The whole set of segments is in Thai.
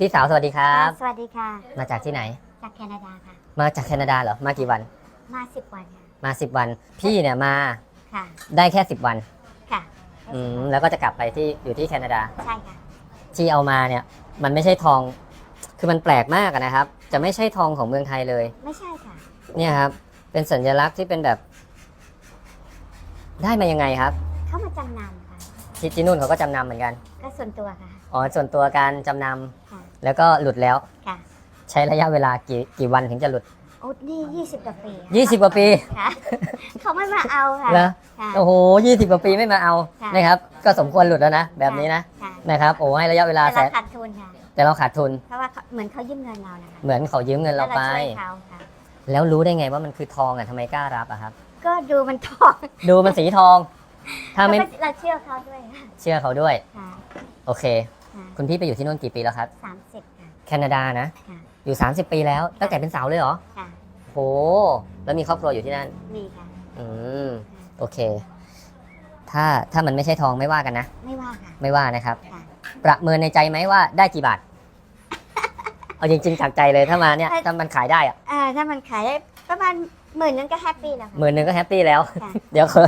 พี่สาวสวัสดีครับ สวัสดีค่ะ มาจากที่ไหน จากแคนาดาค่ะ มาจากแคนาดาเหรอ มากี่วัน มาสิบวันค่ะ มา10วัน พี่เนี่ยมา ค่ะ ได้แค่10วัน ค่ะอืมแล้วก็จะกลับไปที่อยู่ที่แคนาดา ใช่ค่ะ ที่เอามาเนี่ยมันไม่ใช่ทอง คือมันแปลกมากอะนะครับ จะไม่ใช่ทองของเมืองไทยเลย ไม่ใช่ค่ะ เนี่ยครับ เป็นสัญลักษณ์ที่เป็นแบบ ได้มายังไงครับ เข้ามาจำนำค่ะ ที่ที่นู่นเขาก็จำนำเหมือนกัน ก็ส่วนตัวค่ะ อ๋อ ส่วนตัวการจำนค่ะำ แล้วก็หลุดแล้ว ค่ะใช้ระยะเวลากี่กี่วันถึงจะหลุด โอ้นี่ยี่สิบกว่าปีค่ะ20 กว่าปีค่ะ เขาไม่มาเอาค่ะเหรอค่ะ โอ้โห20กว่าปีไม่มาเอาค่ะ นะครับ ก็สมควรหลุดแล้วนะ แบบนี้นะค่ะนะครับโอ้ให้ระยะเวลาแต่แสเรานขาดทุนค่ะ แต่เราขาดทุนเพราะว่าเขาเหมือนเขายืมเงินเรานะคะเหมือนเขายืมเงินเราไป แล้วช่วยเขาค่ะ แล้วรู้ได้ไงว่ามันคือทองอะทำไมกล้ารับอะครับ ก็ดูมันทองดูมันสีทอง ถ้าไม่แล้วก็เราเชื่อเขาด้วยค่ะเชื่อเขาด้วย ค่ะ โอเค ค่ะคุณพี่ไปอยู่ที่นู่นกี่ปีแล้วครับ สามสิบค่ะ แคนาดานะ ค่ะ อยู่ 30 ปีแล้ว ตั้งแต่เป็นสาวเลยเหรอค่ะ โห แล้วมีครอบครัวอยู่ที่นั่น มีค่ะ อืม โอเค ถ้าถ้ามันไม่ใช่ทองไม่ว่ากันนะ ไม่ว่าค่ะ ไม่ว่านะครับ ค่ะ ประเมินในใจไหมว่าได้กี่บาท เอาจริงๆจากใจเลยถ้ามาเนี่ยเอ้ยถ้ามันขายได้อะเอ่อถ้ามันขายได้ประมาณหมื่นนึงก็แฮปปี้แล้วค่ะ หมื่นหนึ่งก็แฮปปี้แล้ว ค่ะ เดี๋ยวเขา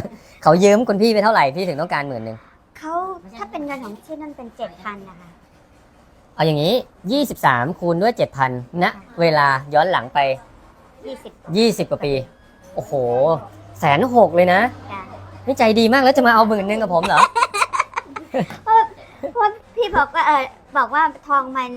เขายืมคุณพี่ไปเท่าไหร่พี่ถึงต้องการหมื่นหนึ่ง เขาถ้าเป็นเงินของที่นั่นเป็นเจ็ดพันนะคะ เอาอย่างนี้ 23 คูณด้วย 7,000ณเวลาย้อนหลังไป ยี่สิบ20 กว่าปี โอ้โห แสนหกเลยนะค่ะนี่ใจดีมากแล้วจะมาเอาหมื่นหนึ่งกับผมเหรอเพราะเพราะพี่บอกว่าเออบอกว่าทองมัน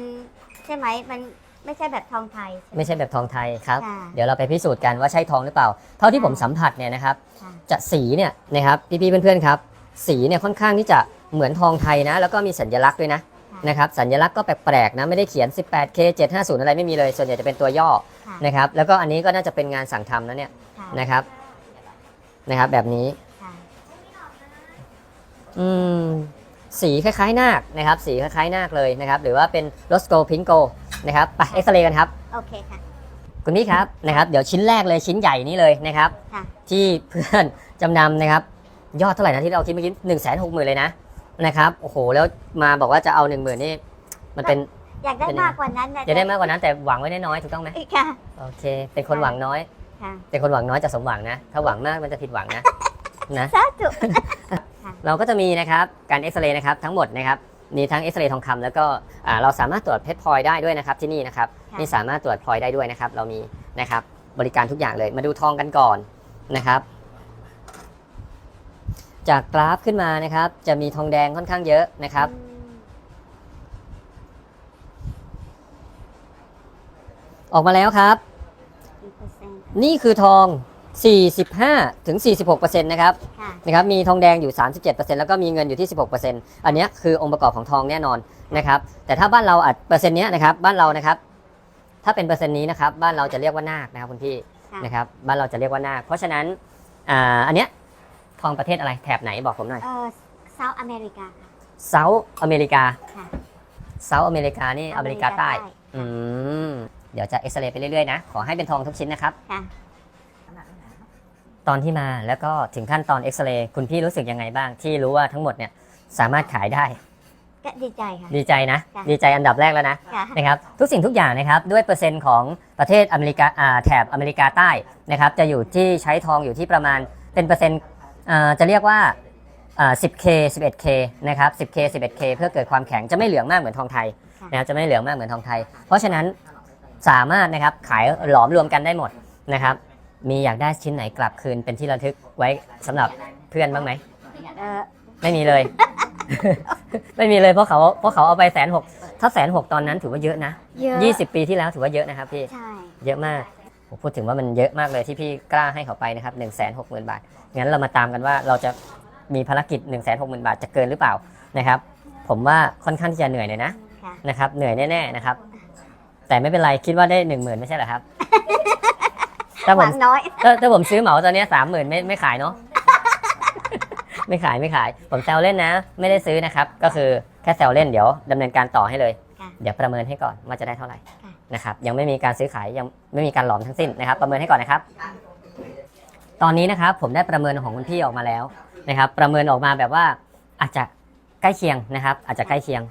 ใช่ไหมมันไม่ใช่แบบทองไทยใช่ไหมไม่ใช่แบบทองไทยครับ ค่ะ เดี๋ยวเราไปพิสูจน์กันว่าใช่ทองหรือเปล่า เท่าที่ผมสัมผัสเนี่ยนะครับ ค่ะ จะสีเนี่ยนะครับพี่ๆเพื่อนๆครับ สีเนี่ยค่อนข้างที่จะเหมือนทองไทยนะ แล้วก็มีสัญลักษณ์ด้วยนะค่ะนะครับสัญลักษณ์ก็แปลกๆนะไม่ได้เขียน 18K 750 อะไรไม่มีเลย ส่วนใหญ่จะเป็นตัวย่อค่ะนะครับแล้วก็อันนี้ก็น่าจะเป็นงานสั่งทำนะเนี่ยค่ะนะครับนะครับแบบนี้ค่ะอืมสีคล้ายๆนาคนะครับ สีคล้ายๆนาคเลยนะครับ หรือว่าเป็นโรสโกพิงโกนะครับไปเอ็กซเรย์กันครับโอเคค่ะคุณพี่ครับนะครับ เดี๋ยวชิ้นแรกเลยชิ้นใหญ่นี้เลยนะครับค่ะที่เพื่อนจำนำนะครับ ยอดเท่าไหร่นะที่เราคิดเมื่อกี้หนึ่งแสนหกหมื่นเลยนะนะครับโอ้โหแล้วมาบอกว่าจะเอาหนึ่งหมื่นนี่มันเป็น อยากได้เป็นยังไง มากกว่านั้นนะจะได้มากกว่านั้นแต่หวังไว้น้อยๆถูกต้องไหมค่ะ โอเค เป็นคนหวังน้อย ค่ะ เป็นคนหวังน้อยจะสมหวังนะ ถ้าหวังมากมันจะผิดหวังนะ นะสาธุ เราก็จะมีนะครับการเอ็กซเรย์นะครับทั้งหมดนะครับมีทั้งเอ็กซเรย์ทองคำแล้วก็อ่าเราสามารถตรวจเพชรพลอยได้ด้วยนะครับที่นี่นะครับค่ะ นี่สามารถตรวจพลอยได้ด้วยนะครับ เรามีนะครับบริการทุกอย่างเลยมาดูทองกันก่อนนะครับ จากกราฟขึ้นมานะครับ จะมีทองแดงค่อนข้างเยอะนะครับอืมออกมาแล้วครับกี่เปอร์เซ็นต์นี่คือทอง 45ถึง46%นะครับค่ะนะครับมีทองแดงอยู่ 37%แล้วก็มีเงินอยู่ที่ 16%อันเนี้ยคือองค์ประกอบของทองแน่นอนนะครับ แต่ถ้าบ้านเราอัดเปอร์เซ็นต์เนี้ยนะครับ บ้านเรานะครับ ถ้าเป็นเปอร์เซ็นต์นี้นะครับ บ้านเราจะเรียกว่านาคนะครับคุณพี่ค่ะนะครับ บ้านเราจะเรียกว่านาคเพราะฉะนั้นอ่าอันเนี้ย ทองประเทศอะไรแถบไหนบอกผมหน่อยเออเซาท์อเมริกาค่ะเซาท์อเมริกาค่ะเซาท์อเมริกานี่อเมริกาใต้ค่ะอืม เดี๋ยวจะเอ็กซเรย์ไปเรื่อยๆนะ ขอให้เป็นทองทุกชิ้นนะครับ ค่ะตอนที่มาแล้วก็ถึงขั้นตอนเอ็กซเรย์คุณพี่รู้สึกยังไงบ้าง ที่รู้ว่าทั้งหมดเนี่ยสามารถขายได้ ก็ดีใจค่ะ ดีใจนะ ค่ะ ดีใจอันดับแรกแล้วนะ ค่ะ นะครับทุกสิ่งทุกอย่างนะครับด้วยเปอร์เซ็นต์ของประเทศอเมริกาอ่าแถบอเมริกาใต้นะครับจะอยู่ที่ใช้ทองอยู่ที่ประมาณเป็นเปอร์เซ็นต์อ่า จะเรียกว่าอ่า 10K 11K นะครับ 10K 11K เพื่อเกิดความแข็งจะไม่เหลืองมากเหมือนทองไทยค่ะนะครับจะไม่เหลืองมากเหมือนทองไทย เพราะฉะนั้นสามารถนะครับขายหลอมรวมกันได้หมดนะครับมีอยากได้ชิ้นไหนกลับคืนเป็นที่ระลึกไว้สำหรับเพื่อนบ้างไหมเออไม่มีเลย ไม่มีเลยเพราะเขาเพราะเขาเอาไปแสนหกถ้าแสนหกตอนนั้นถือว่าเยอะนะเยอะยี่สิบปีที่แล้วถือว่าเยอะนะครับพี่ใช่เยอะมาก ผมพูดถึงว่ามันเยอะมากเลยที่พี่กล้าให้เขาไปนะครับหนึ่งแสนหกหมื่นบาท งั้นเรามาตามกันว่าเราจะมีภารกิจ1นึ่งแสนหกหมื่นบาทจะเกินหรือเปล่านะครับ ผมว่าค่อนข้างที่จะเหนื่อยเลยนะค่ะ นะครับ เหนื่อยแน่ๆนะครับ แต่ไม่เป็นไรคิดว่าได้หนึ่งหมื่นไม่ใช่เหรอครับ ถ้าหผวัมงน้อย ถ้าถ้าผมซื้อเหมาตอนเนี้สามหมื่นไม่ไม่ขายเนาะ ไม่ขายไม่ขาย ผมแซวเล่นนะ ไม่ได้ซื้อนะครับ ก็คือแค่แซวเล่นเดี๋ยวดำเนินการต่อให้เลย ค่ะ เดี๋ยวประเมินให้ก่อนว่าจะได้เท่าไหร่ค่ะ นะครับยังไม่มีการซื้อขายยังไม่มีการหลอมทั้งสิ้นนะครับ ประเมินให้ก่อนนะครับ ตอนนี้นะครับผมได้ประเมินของคุณพี่ออกมาแล้วนะครับ ประเมินออกมาแบบว่าอาจจะใกล้เคียงนะครับ อาจจะใกล้เคียง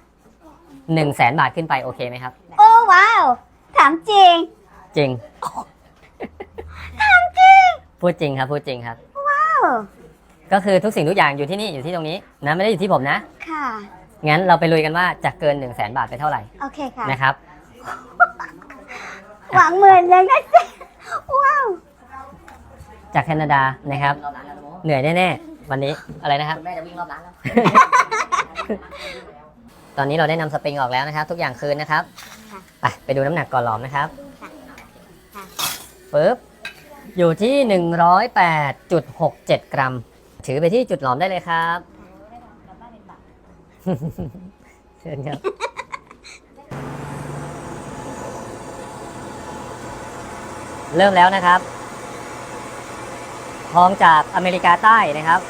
1 0 0 0 0แสนบาทขึ้นไปโอเคไหมครับ โอ้ว้าว ถามจริง จริงถามจริง พูดจริงครับพูดจริงครับ ว้าว ก็คือทุกสิ่งทุกอย่างอยู่ที่นี่อยู่ที่ตรงนี้นะไม่ได้อยู่ที่ผมนะ ค่ะ งั้นเราไปลุยกันว่าจะเกิน1 0 0 0 0แสนบาทไปเท่าไหร่ โอเคค่ะ นะครับ หวังหมื่นเลยนะจ๊ะว้าวจากแคนาดานะครับ เหนื่อยแน่ๆ วันนี้อะไรนะครับ แม่จะวิ่งรอบร้านแล้ว ตอนนี้เราได้นำสปริงออกแล้วนะครับ ทุกอย่างคืนนะครับค่ะไปไปดูน้ำหนักก่อนหลอมนะครับค่ะค่ะปึ๊บอยู่ที่ 108.67 กรัม ถือไปที่จุดหลอมได้เลยครับ เชิญครับ เริ่มแล้วนะครับ ทองจากอเมริกาใต้นะครับ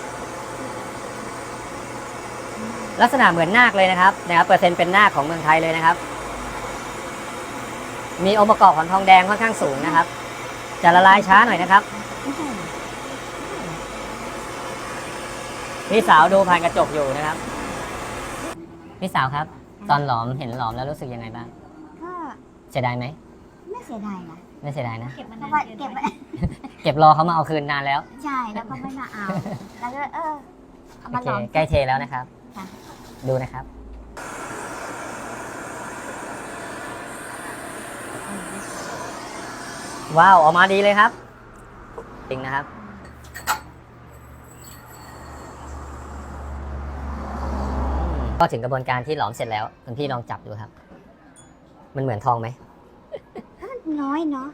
ลักษณะเหมือนนาคเลยนะครับนะครับ เปอร์เซ็นต์เป็นนาคของเมืองไทยเลยนะครับ มีองค์ประกอบของทองแดงค่อนข้างสูงนะครับ จะละลายช้าหน่อยนะครับ พี่สาวดูผ่านกระจกอยู่นะครับ พี่สาวครับ ตอนหลอมเห็นหลอมแล้วรู้สึกยังไงบ้าง ก็เสียดายไหม ไม่เสียดายนะ ไม่เสียดายนะ เก็บมันเพราะว่าเก็บไว้เก็บรอเขามาเอาคืนนานแล้ว ใช่แล้วก็ไม่มาเอา แล้วก็เออเอาโอมาเคลองใกล้เทแล้วนะครับ ค่ะ ดูนะครับ ว้าวออกมาดีเลยครับ จริงนะครับ ก็ถึงกระบวนการที่หลอมเสร็จแล้วคุณพี่ลองจับดูครับ มันเหมือนทองไหม น้อยเนาะ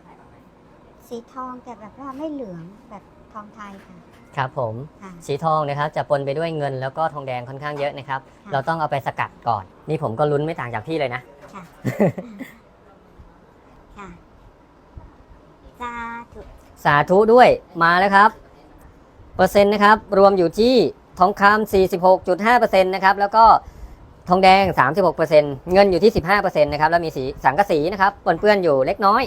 สีทองแต่แบบว่าไม่เหลืองแบบทองไทยค่ะ ครับผม ค่ะ สีทองนะครับจะปนไปด้วยเงินแล้วก็ทองแดงค่อนข้างเยอะนะครับ ค่ะ เราต้องเอาไปสกัดก่อน นี่ผมก็ลุ้นไม่ต่างจากพี่เลยนะ ค่ะ ค่ะสาธุสาธุด้วยมาแล้วครับ เปอร์เซ็นต์นะครับ รวมอยู่ที่ทองคำ46.5%นะครับ แล้วก็ ทองแดง 36%เงินอยู่ที่ 15%นะครับแล้วมีสีสังกะสีนะครับปนเปื้อนอยู่เล็กน้อย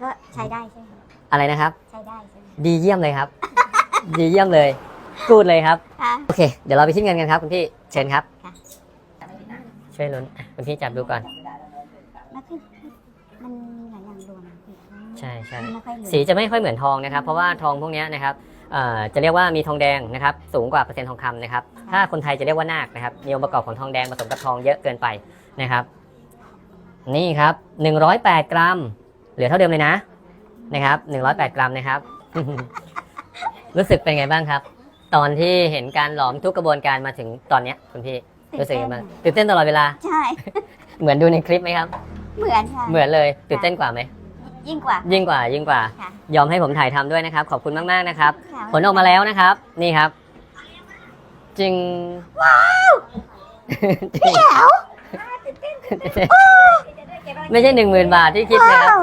ก็ใช้ได้ใช่ไหมอะไรนะครับ ใช้ได้ใช่ไหมดีเยี่ยมเลยครับ ดีเยี่ยมเลยกูดเลยครับค่ะโอเค เดี๋ยวเราไปคิดเงินกันครับคุณพี่เชิญครับ ค่ะ ช่วยลุ้นอะคุณพี่จับดูก่อน แล้วคือมันมีหลายอย่างรวมอีกใช่ใช่ มันไม่ค่อยเหลืองสีจะไม่ค่อยเหมือนทองนะครับ เพราะว่าทองพวกเนี้ยนะครับเอ่อ จะเรียกว่ามีทองแดงนะครับสูงกว่าเปอร์เซ็นต์ทองคำนะครับถ้าคนไทยจะเรียกว่านาคนะครับมีองค์ประกอบของทองแดงผสมกับทองเยอะเกินไปนะครับ นี่ครับ 108 กรัม เหลือเท่าเดิมเลยนะนะครับ108 กรัมนะครับ รู้สึกเป็นไงบ้างครับ ตอนที่เห็นการหลอมทุกกระบวนการมาถึงตอนเนี้ยคุณพี่รู้สึกยังไงบ้างตื่นเต้นตลอดเวลา ใช่ เหมือนดูในคลิปไหมครับ เหมือนค่ะ เหมือนเลยตื่นเต้นกว่าไหม ยิ่งกว่า ยิ่งกว่ายิ่งกว่า ค่ะ ยอมให้ผมถ่ายทำด้วยนะครับ ขอบคุณมากๆนะครับ ค่ะผลออกมาแล้วนะครับ นี่ครับ จริง ว้าวจริง แจ๋วไม่ใช่หนึ่งหมื่นบาทที่คิดนะครับว้าว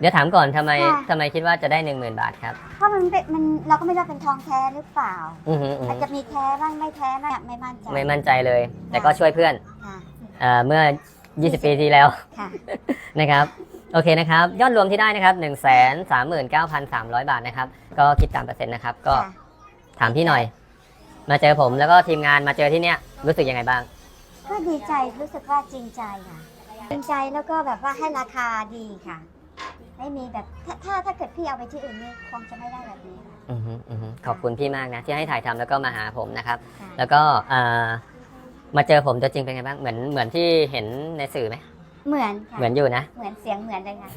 เดี๋ยวถามก่อนทำไมค่ะ ทำไมคิดว่าจะได้หนึ่งหมื่นบาทครับ เพราะมันเป็นมันเราก็ไม่รู้เป็นทองแท้หรือเปล่า อือหืออืออาจหือจะมีแท้บ้างไม่แท้บ้างไม่มั่นใจไม่มั่นใจเลย แต่ก็ช่วยเพื่อนค่ะ เอ่อเมื่อ 20 ปีที่แล้วค่ะ นะครับ โอเคนะครับยอดรวมที่ได้นะครับ1 3 9 3 0 0 บาทนะครับ ก็คิดตามเปอร์เซ็นต์นะครับ ก็ค่ะถามพี่หน่อย มาเจอผมแล้วก็ทีมงานมาเจอที่เนี้ยรู้สึกยังไงบ้าง ก็ดีใจรู้สึกว่าจริงใจค่ะจริงใจแล้วก็แบบว่าให้ราคาดีค่ะ ไม่มีแบบถ้าถ้าถ้าเกิดพี่เอาไปที่อื่นนี่คงจะไม่ได้แบบนี้ค่ะอือหืออือหือขอบคุณพี่มากนะ ที่ให้ถ่ายทำแล้วก็มาหาผมนะครับ ค่ะแล้วก็เอ่อมาเจอผมตัวจริงเป็นไงบ้างเหมือนเหมือนที่เห็นในสื่อไหม เหมือนค่ะ เหมือนอยู่นะ เหมือนเสียงเหมือนเลยค่ะ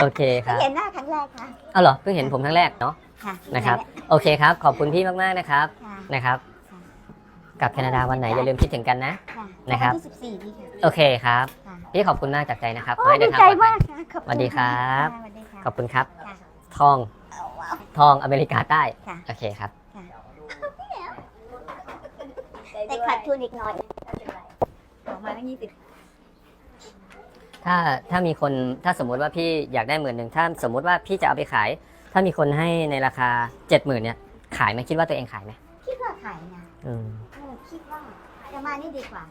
โอเคคเพิ่งรับเห็นหน้าครั้งแรกค่ะ เอาเหรอเพิ่งเห็นผมครั้งแรกเนาะค่ะนะครับ โอเคครับ ขอบคุณพี่มากๆนะครับค่ะ นะครับ ค่ะ กลับแคนาดาวันไหนอย่าลืมคิดถึงกันนะ ค่ะนะครับ วันที่สิบสี่นี่ค่ะ โอเคครับค่ะ พี่ขอบคุณมากจากใจนะครับขโอ้อให้เดิดีนทางใจปลอดภัมาย กค่ะขอบคุณสวัสดีครับะสวัสดีค่ะ ขอบคุณครับ ค่ะ ทองเอาว้าวทองอเมริกาใต้ค่ะ โอเคครับ แต่ขาดทุนอีกหน่อย ออกมาตั้งยี่สิบ ถ้าถ้ามีคนถ้าสมมุติว่าพี่อยากได้หมื่นหนึ่งถ้าสมมุติว่าพี่จะเอาไปขาย ถ้ามีคนให้ในราคาเจ็ดหมื่นเนี่ยขายไหมคิดว่าตัวเองขายไหมคิดว่าขายนะอืมเออคิดว่าจะมานี่ดีกว่า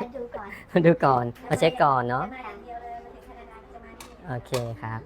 มาดูก่อน ดูก่อนมาเช็คก่อนเนาะมาอย่างเดียวเลยมาถึงแคนาดาจะมาที่โอเคครับ